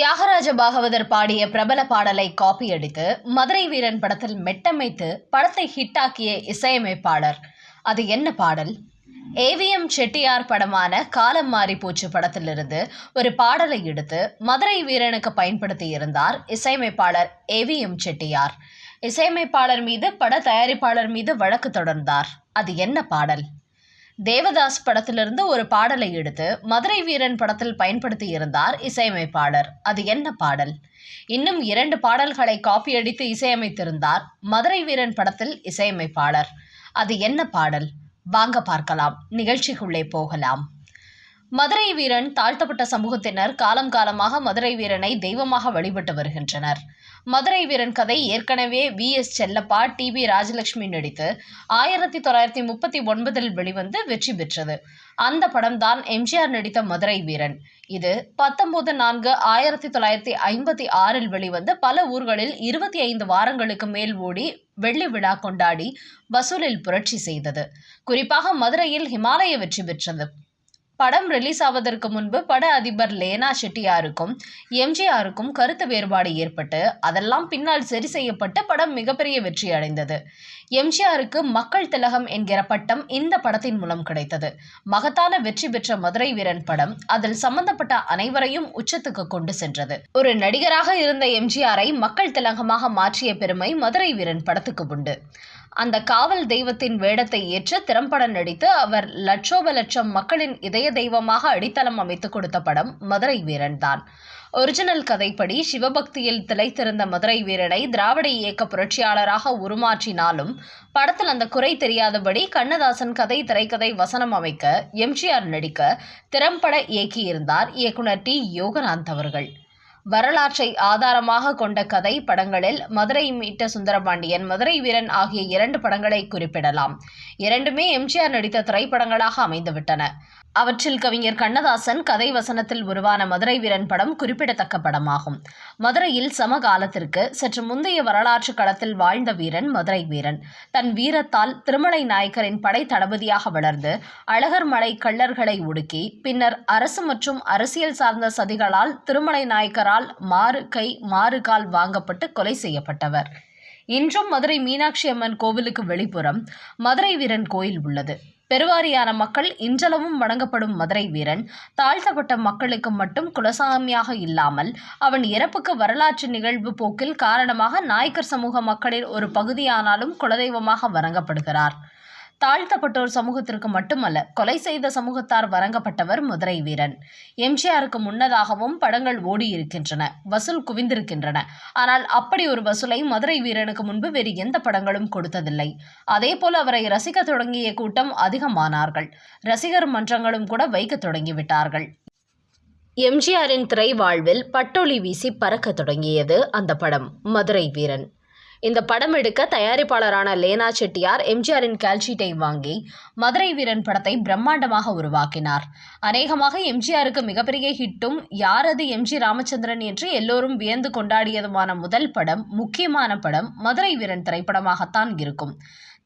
தியாகராஜ பாகவதர் பாடிய பிரபல பாடலை காப்பி அடித்து மதுரை வீரன் படத்தில் மெட்டமைத்து படத்தை ஹிட்டாக்கிய இசையமைப்பாளர். அது என்ன பாடல்? ஏவிஎம் செட்டியார் படமான காலம் மாறி பூச்சு படத்திலிருந்து ஒரு பாடலை எடுத்து மதுரை வீரனுக்கு பயன்படுத்தி இருந்தார் இசையமைப்பாளர் ஏவிஎம் செட்டியார். இசையமைப்பாளர் மீது பட தயாரிப்பாளர் மீது வழக்கு தொடர்ந்தார். அது என்ன பாடல்? தேவதாஸ் படத்திலிருந்து ஒரு பாடலை எடுத்து மதுரை வீரன் படத்தில் பயன்படுத்தி இருந்தார் இசையமைப்பாளர். அது என்ன பாடல்? இன்னும் இரண்டு பாடல்களை காப்பி அடித்து இசையமைத்திருந்தார் மதுரை வீரன் படத்தில் இசையமைப்பாளர். அது என்ன பாடல்? வாங்க பார்க்கலாம். நிகழ்ச்சிக்குள்ளே போகலாம். மதுரை வீரன் தாழ்த்தப்பட்ட சமூகத்தினர் காலம் காலமாக மதுரை வீரனை தெய்வமாக வழிபட்டு வருகின்றனர். மதுரை வீரன் கதை ஏற்கனவே V. S. Chellappa T. P Rajalakshmi நடித்து ஆயிரத்தி தொள்ளாயிரத்தி முப்பத்தி ஒன்பதில் வெளிவந்து வெற்றி பெற்றது. அந்த படம்தான் எம்ஜிஆர் நடித்த மதுரை வீரன். இது பத்தொன்பது நான்கு ஆயிரத்தி தொள்ளாயிரத்தி ஐம்பத்தி ஆறில் வெளிவந்து பல ஊர்களில் இருபத்தி ஐந்து வாரங்களுக்கு மேல் ஓடி வெள்ளி விழா கொண்டாடி வசூலில் புரட்சி செய்தது. குறிப்பாக மதுரையில் ஹிமாலய வெற்றி பெற்றது. படம் ரிலீஸ் ஆவதற்கு முன்பு பட அதிபர் லேனா ஷெட்டியாருக்கும் எம்ஜிஆருக்கும் கருத்து வேறுபாடு ஏற்பட்டு அதெல்லாம் பின்னால் சரி செய்யப்பட்டு படம் மிகப்பெரிய வெற்றி அடைந்தது. எம்ஜிஆருக்கு மக்கள் திலகம் என்கிற பட்டம் இந்த படத்தின் மூலம் கிடைத்தது. மகத்தான வெற்றி பெற்ற மதுரை வீரன் படம் அதில் சம்பந்தப்பட்ட அனைவரையும் உச்சத்துக்கு கொண்டு சென்றது. ஒரு நடிகராக இருந்த எம்ஜிஆரை மக்கள் திலகமாக மாற்றிய பெருமை மதுரை வீரன் படத்துக்கு உண்டு. அந்த காவல் தெய்வத்தின் வேடத்தை ஏற்று திறம்பட நடித்து அவர் லட்சோப லட்சம் மக்களின் இதய தெய்வமாக அடித்தளம் அமைத்து கொடுத்த படம் மதுரை வீரன் தான். ஒரிஜினல் கதைப்படி சிவபக்தியில் திளைத்திருந்த மதுரை வீரனை திராவிட இயக்க புரட்சியாளராக உருமாற்றினாலும் படத்தில் அந்த குறை தெரியாதபடி கண்ணதாசன் கதை திரைக்கதை வசனம் அமைக்க எம்ஜிஆர் நடிக்க திறம்பட இயக்கியிருந்தார் இயக்குனர் டி யோகநாந்த் அவர்கள். வரலாற்றை ஆதாரமாக கொண்ட கதை படங்களில் மதுரை மீட்ட சுந்தரபாண்டியன் மதுரை வீரன் ஆகிய இரண்டு படங்களை குறிப்பிடலாம். இரண்டுமே எம்ஜிஆர் நடித்த திரைப்படங்களாக அமைந்துவிட்டன. அவற்றில் கவிஞர் கண்ணதாசன் கதை வசனத்தில் உருவான மதுரை வீரன் படம் குறிப்பிடத்தக்க படமாகும். மதுரையில் சமகாலத்திற்கு சற்று முந்தைய வரலாற்று களத்தில் வாழ்ந்த வீரன் மதுரை வீரன். தன் வீரத்தால் திருமலை நாயக்கரின் படை தளபதியாக வளர்ந்து அழகர் மலை கள்ளர்களை ஒடுக்கி பின்னர் அரசு மற்றும் அரசியல் சார்ந்த சதிகளால் திருமலை நாயக்கரால் மாறு கை மாறு கால் வாங்கப்பட்டு கொலை செய்யப்பட்டவர். இன்றும் மதுரை மீனாட்சி அம்மன் கோவிலுக்கு வெளிப்புறம் மதுரை வீரன் கோயில் உள்ளது. பெருவாரியான மக்கள் இன்றளவும் வணங்கப்படும் மதுரை வீரன் தாழ்த்தப்பட்ட மக்களுக்கு மட்டும் குலசாமியாக இல்லாமல் அவன் இறப்புக்கு வரலாற்று நிகழ்வு போக்கில் காரணமாக நாயக்கர் சமூக மக்களின் ஒரு பகுதியானாலும் குலதெய்வமாக வணங்கப்படுகிறார். தாழ்த்தப்பட்டோர் சமூகத்திற்கு மட்டுமல்ல கொலை செய்த சமூகத்தார் வழங்கப்பட்டவர் மதுரை வீரன். எம்ஜிஆருக்கு முன்னதாகவும் படங்கள் ஓடியிருக்கின்றன வசூல் குவிந்திருக்கின்றன. ஆனால் அப்படி ஒரு வசூலை மதுரை வீரனுக்கு முன்பு வேறு எந்த படங்களும் கொடுத்ததில்லை. அதே போல் அவரை ரசிக்க தொடங்கிய கூட்டம் அதிகமானார்கள். ரசிகர் மன்றங்களும் கூட வைக்க தொடங்கிவிட்டார்கள். எம்ஜிஆரின் திரை வாழ்வில் பட்டொளி வீசி பறக்க தொடங்கியது அந்த படம் மதுரை வீரன். இந்த படம் எடுக்க தயாரிப்பாளரான லேனா செட்டியார் எம்ஜிஆரின் கால்ஷீட்டை வாங்கி மதுரை வீரன் படத்தை பிரம்மாண்டமாக உருவாக்கினார். அநேகமாக எம்ஜிஆருக்கு மிகப்பெரிய ஹிட்டும் யாரது எம்ஜி ராமச்சந்திரன் என்று எல்லோரும் வியந்து கொண்டாடியதுமான முதல் படம் முக்கியமான படம் மதுரை வீரன் திரைப்படமாகத்தான் இருக்கும்.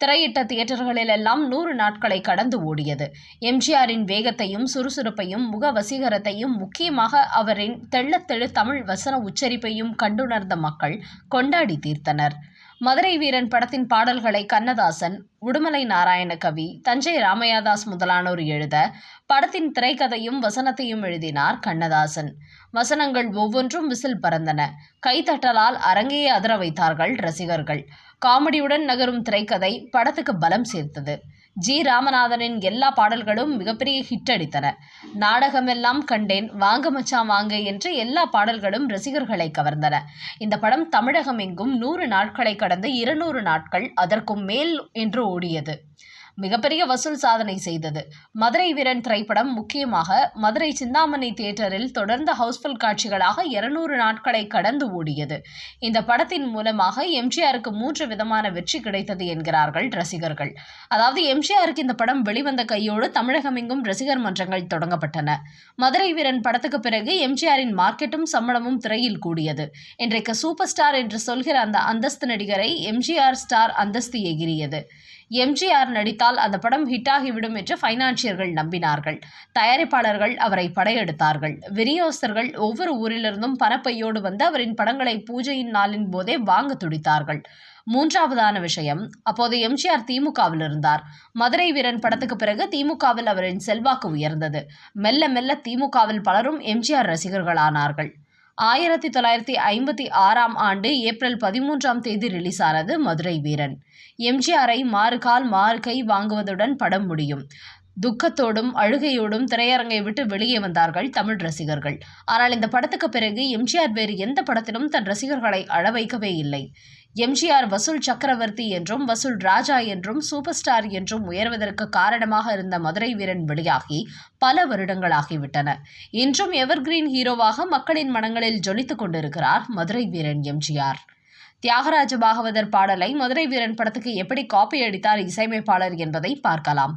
திரையிட்ட தியேட்டர்களில் எல்லாம் நூறு நாட்களை கடந்து ஓடியது. எம்ஜிஆரின் வேகத்தையும் சுறுசுறுப்பையும் முக வசீகரத்தையும் முக்கியமாக அவரின் தெள்ளத்தெழு தமிழ் வசன உச்சரிப்பையும் கண்டுணர்ந்த மக்கள் கொண்டாடி தீர்த்தனர். மதுரை வீரன் படத்தின் பாடல்களை கண்ணதாசன் உடுமலை நாராயண கவி தஞ்சை ராமையாதாஸ் முதலானோர் எழுத படத்தின் திரைக்கதையும் வசனத்தையும் எழுதினார் கண்ணதாசன். வசனங்கள் ஒவ்வொன்றும் விசில் பறந்தன. கைத்தட்டலால் அரங்கையே அதிர வைத்தார்கள் ரசிகர்கள். காமெடியுடன் நகரும் திரைக்கதை படத்துக்கு பலம் சேர்த்தது. ஜி ராமநாதனின் எல்லா பாடல்களும் மிகப்பெரிய ஹிட் அடித்தன. நாடகமெல்லாம் கண்டேன் வாங்க மச்சான் வாங்க என்று எல்லா பாடல்களும் ரசிகர்களை கவர்ந்தன. இந்த படம் தமிழகம் எங்கும் நூறு நாட்களை கடந்து இருநூறு நாட்கள் அதற்கும் மேல் என்று ஓடியது. மிகப்பெரிய வசூல் சாதனை செய்தது. மதுரை வீரன் திரைப்படம் முக்கியமாக மதுரை சிந்தாமணி தியேட்டரில் தொடர்ந்து ஹவுஸ்ஃபுல் காட்சிகளாக இருநூறு நாட்களை கடந்து ஓடியது. இந்த படத்தின் மூலமாக எம்ஜிஆருக்கு மூன்று விதமான வெற்றி கிடைத்தது என்கிறார்கள் ரசிகர்கள். அதாவது எம்ஜிஆருக்கு இந்த படம் வெளிவந்த கையோடு தமிழகமெங்கும் ரசிகர் மன்றங்கள் தொடங்கப்பட்டன. மதுரை வீரன் படத்துக்கு பிறகு எம்ஜிஆரின் மார்க்கெட்டும் சம்பளமும் திரையில் கூடியது. இன்றைக்கு சூப்பர் ஸ்டார் என்று சொல்கிற அந்த அந்தஸ்து நடிகரை எம்ஜிஆர் ஸ்டார் அந்தஸ்து எகிரியது எம்ஜிஆர் நடித்தால் அந்த படம் ஹிட்டாகிவிடும் என்று ஃபைனான்சியர்கள் நம்பினார்கள். தயாரிப்பாளர்கள் அவரை படையெடுத்தார்கள். விநியோகஸ்தர்கள் ஒவ்வொரு ஊரிலிருந்தும் பணப்பையோடு வந்து அவரின் படங்களை பூஜையின் நாளின் போதே வாங்க துடித்தார்கள். மூன்றாவதான விஷயம் அப்போது எம்ஜிஆர் திமுகவில் இருந்தார். மதுரை வீரன் படத்துக்கு பிறகு திமுகவில் அவரின் செல்வாக்கு உயர்ந்தது. மெல்ல மெல்ல திமுகவில் பலரும் எம்ஜிஆர் ரசிகர்களானார்கள். ஆயிரத்தி தொள்ளாயிரத்தி ஐம்பத்தி ஆறாம் ஆண்டு ஏப்ரல் பதிமூன்றாம் தேதி ரிலீஸ் ஆனது மதுரை வீரன். எம்ஜிஆரை மாறுகால் மாறு கை வாங்குவதுடன் படம் முடியும். துக்கத்தோடும் அழுகையோடும் திரையரங்கை விட்டு வெளியே வந்தார்கள் தமிழ் ரசிகர்கள். ஆனால் இந்த படத்துக்கு பிறகு எம்ஜிஆர் வேறு எந்த படத்திலும் தன் ரசிகர்களை அழ வைக்கவே இல்லை. எம்ஜிஆர் வசூல் சக்கரவர்த்தி என்றும் வசூல் ராஜா என்றும் சூப்பர் ஸ்டார் என்றும் உயர்வதற்கு காரணமாக இருந்த மதுரை வீரன் வெளியாகி பல வருடங்களாகிவிட்டன. இன்றும் எவர்கிரீன் ஹீரோவாக மக்களின் மனங்களில் ஜொலித்துக் கொண்டிருக்கிறார் மதுரை வீரன் எம்ஜிஆர். தியாகராஜ பாகவதர் பாடலை மதுரை வீரன் படத்துக்கு எப்படி காப்பி அடித்தார் இசையமைப்பாளர் என்பதை பார்க்கலாம்.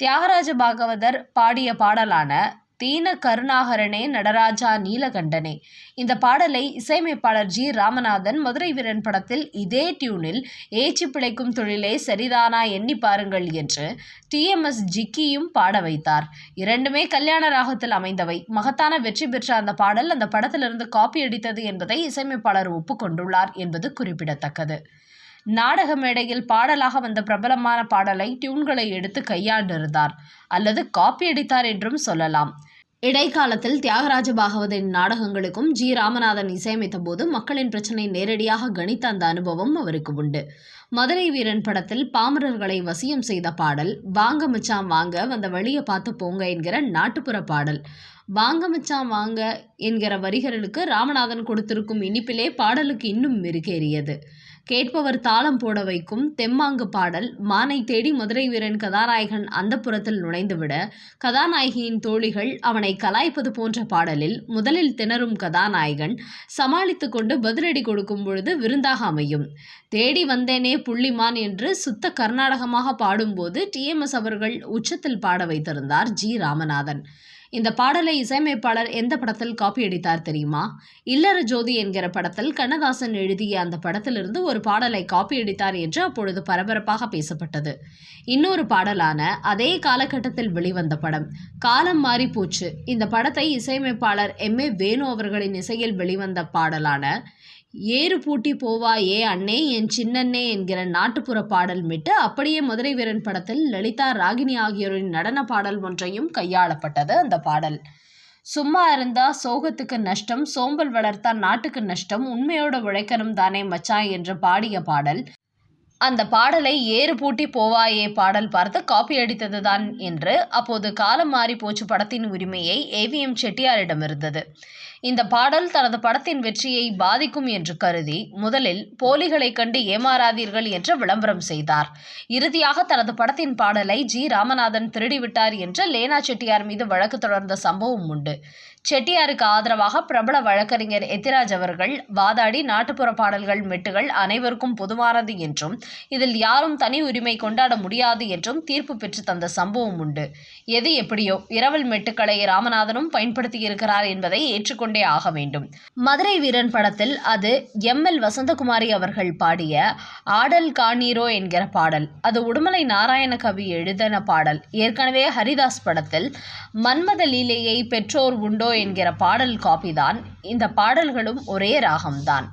தியாகராஜ பாகவதர் பாடிய பாடலான தீன கருணாகரனே நடராஜா நீலகண்டனே. இந்த பாடலை இசையமைப்பாளர் ஜி. ராமநாதன் மதுரை வீரன் படத்தில் இதே டியூனில் ஏச்சி பிழைக்கும் தொழிலே சரிதானா எண்ணி பாருங்கள் என்று டிஎம்எஸ் ஜிக்கியும் பாட வைத்தார். இரண்டுமே கல்யாண ராகத்தில் அமைந்தவை. மகத்தான வெற்றி பெற்ற அந்த பாடல் அந்த படத்திலிருந்து காப்பி அடித்தது என்பதை இசையமைப்பாளர் ஒப்புக்கொண்டுள்ளார் என்பது குறிப்பிடத்தக்கது. நாடக மேடையில் பாடலாக வந்த பிரபலமான பாடலை டியூன்களை எடுத்து கையாண்டிருந்தார். அல்லது காப்பி அடித்தார் என்றும் சொல்லலாம். இடைக்காலத்தில் தியாகராஜ பாகவதின் நாடகங்களுக்கும் ஜி. ராமநாதன் இசையமைத்த போது மக்களின் பிரச்சனை நேரடியாக கணித்த அந்த அனுபவம் அவருக்கு உண்டு. மதுரை வீரன் படத்தில் பாமரர்களை வசியம் செய்த பாடல் வாங்க மச்சான் வாங்க வந்த வழியை பார்த்து போங்க என்கிற நாட்டுப்புற பாடல். வாங்க மச்சான் வாங்க என்கிற வரிகளுக்கு ராமநாதன் கொடுத்திருக்கும் இனிப்பிலே பாடலுக்கு இன்னும் மெருகேறியது. கேட்பவர் தாளம் போட வைக்கும் தெம்மாங்கு பாடல் மானை தேடி மதுரை வீரன் கதாநாயகன் அந்த புறத்தில் நுழைந்துவிட கதாநாயகியின் தோழிகள் அவனை கலாய்ப்பது போன்ற பாடலில் முதலில் திணறும் கதாநாயகன் சமாளித்து கொண்டு பதிலடி கொடுக்கும் பொழுது விருந்தாக அமையும். தேடி வந்தேனே புள்ளிமான் என்று சுத்த கர்நாடகமாக பாடும்போது டிஎம்எஸ் அவர்கள் உச்சத்தில் பாட வைத்திருந்தார் ஜி. ராமநாதன். இந்த பாடலை இசையமைப்பாளர் எந்த படத்தில் காப்பி அடித்தார் தெரியுமா? இல்லற ஜோதி என்கிற படத்தில் கண்ணதாசன் எழுதிய அந்த படத்திலிருந்து ஒரு பாடலை காப்பி அடித்தார் என்று அப்பொழுது பரபரப்பாக பேசப்பட்டது. இன்னொரு பாடலான அதே காலகட்டத்தில் வெளிவந்த படம் காலம் மாறி போச்சு. இந்த படத்தை இசையமைப்பாளர் எம் ஏ வேணு அவர்களின் இசையில் வெளிவந்த பாடலான ஏறு பூட்டி போவா ஏ அண்ணே என் சின்னண்ணே என்கிற நாட்டுப்புற பாடல் மீட்டு அப்படியே மதுரை வீரன் படத்தில் லலிதா ராகினி ஆகியோரின் நடன பாடல் ஒன்றையும் கையாளப்பட்டது அந்த பாடல். சும்மா இருந்தா சோகத்துக்கு நஷ்டம் சோம்பல் வளர்த்தா நாட்டுக்கு நஷ்டம் உண்மையோட உழைக்கணும் தானே மச்சான் என்று பாடிய பாடல். அந்த பாடலை ஏறு பூட்டி போவாயே பாடல் பார்த்து காப்பி அடித்ததுதான் என்று அப்போது காலம் மாறி போச்சு படத்தின் உரிமையை ஏவிஎம் செட்டியாரிடம் இருந்தது இந்த பாடல் தனது படத்தின் வெற்றியை பாதிக்கும் என்று கருதி முதலில் போலிகளை கண்டு ஏமாறாதீர்கள் என்று விளம்பரம் செய்தார். இறுதியாக தனது படத்தின் பாடலை ஜி. ராமநாதன் திருடிவிட்டார் என்று லேனா செட்டியார் மீது வழக்கு தொடர்ந்த சம்பவம் உண்டு. செட்டியாருக்கு ஆதரவாக பிரபல வழக்கறிஞர் எத்திராஜ் அவர்கள் வாதாடி நாட்டுப்புற பாடல்கள் மெட்டுகள் அனைவருக்கும் பொதுவானது என்றும் இதில் யாரும் தனி உரிமை கொண்டாட முடியாது என்றும் தீர்ப்பு பெற்று தந்த சம்பவம் உண்டு. எது எப்படியோ இரவல் மெட்டுக்களை ராமநாதனும் பயன்படுத்தியிருக்கிறார் என்பதை ஏற்றுக்கொண்டே ஆக வேண்டும். மதுரை வீரன் படத்தில் அது எம். எல். வசந்தகுமாரி அவர்கள் பாடிய ஆடல் காணீரோ என்கிற பாடல். அது உடுமலை நாராயண கவி எழுதின பாடல். ஏற்கனவே ஹரிதாஸ் படத்தில் மன்மத லீலையை பெற்றோர் உண்டோ என்கிற பாடல் காப்பிதான் இந்த பாடல்களும் ஒரே ராகம்தான்.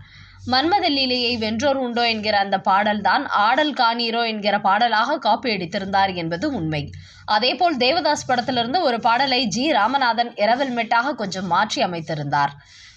மன்மதலீலையை வென்றோர் உண்டோ என்கிற அந்த பாடல்தான் ஆடல் காணீரோ என்கிற பாடலாக காப்பி அடித்திருந்தார் என்பது உண்மை. அதேபோல் தேவதாஸ் படத்திலிருந்து ஒரு பாடலை ஜி. ராமநாதன் இரவல் மெட்டாக கொஞ்சம் மாற்றி அமைத்திருந்தார்.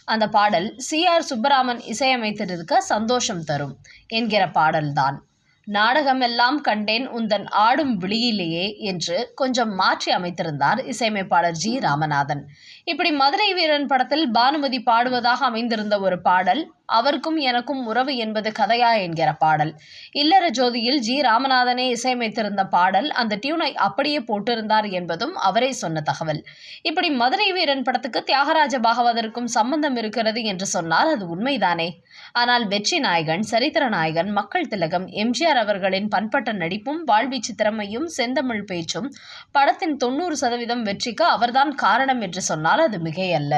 அந்த பாடல் சி. ஆர். சுப்பராமன் இசையமைத்திருக்க சந்தோஷம் தரும் என்கிற பாடல்தான் நாடகமெல்லாம் கண்டேன் உந்தன் ஆடும் விழியிலேயே என்று கொஞ்சம் மாற்றி அமைத்திருந்தார் இசையமைப்பாளர் ஜி ராமநாதன். இப்படி மதுரை வீரன் படத்தில் பானுமதி பாடுவதாக அமைந்திருந்த ஒரு பாடல் அவருக்கும் எனக்கும் உறவு என்பது கதையா? என்கிற பாடல். இல்லற ஜோதியில் ஜி ராமநாதனே இசையமைத்திருந்த பாடல் அந்த டியூனை அப்படியே போட்டிருந்தார் என்பதும் அவரே சொன்ன தகவல். இப்படி மதுரை வீரன் படத்துக்கு தியாகராஜ பாகவதற்கும் சம்பந்தம் இருக்கிறது என்று சொன்னால் அது உண்மைதானே? ஆனால் வெற்றி நாயகன் சரித்திர நாயகன் மக்கள் திலகம் எம்ஜிஆர் எம்ஜிஆர் அவர்களின் பண்பட்ட நடிப்பும் வாழ்வீச்சு திறமையும் செந்தமிழ் பேச்சும் படத்தின் தொண்ணூறு சதவீதம் வெற்றிக்கு அவர்தான் காரணம் என்று சொன்னால் அது மிகையல்ல.